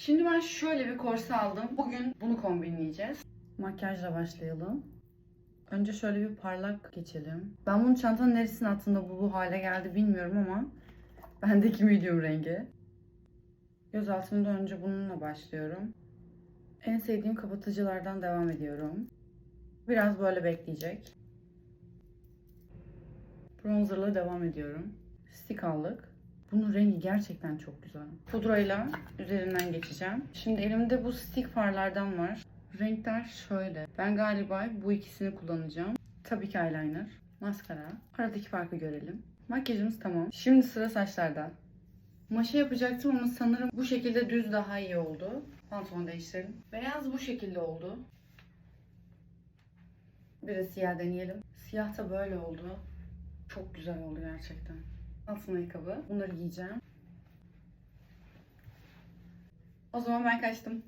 Şimdi ben şöyle bir korse aldım. Bugün bunu kombinleyeceğiz. Makyajla başlayalım. Önce şöyle bir parlak geçelim. Ben bunu çantanın neresine attığımda bu, bu hale geldi bilmiyorum ama bendeki medium rengi. Göz altımda önce bununla başlıyorum. En sevdiğim kapatıcılardan devam ediyorum. Biraz böyle bekleyecek. Bronzerla devam ediyorum. Stick aldık. Bunun rengi gerçekten çok güzel. Pudrayla üzerinden geçeceğim. Şimdi elimde bu stick farlardan var. Renkler şöyle. Ben galiba bu ikisini kullanacağım. Tabii ki eyeliner, maskara. Aradaki farkı görelim. Makyajımız tamam. Şimdi sıra saçlarda. Maşa yapacaktım ama sanırım bu şekilde düz daha iyi oldu. Pantolon değiştirelim. Beyaz bu şekilde oldu. Biraz siyah deneyelim. Siyah da böyle oldu. Çok güzel oldu gerçekten. Altın ayakkabı. Bunları giyeceğim. O zaman ben kaçtım.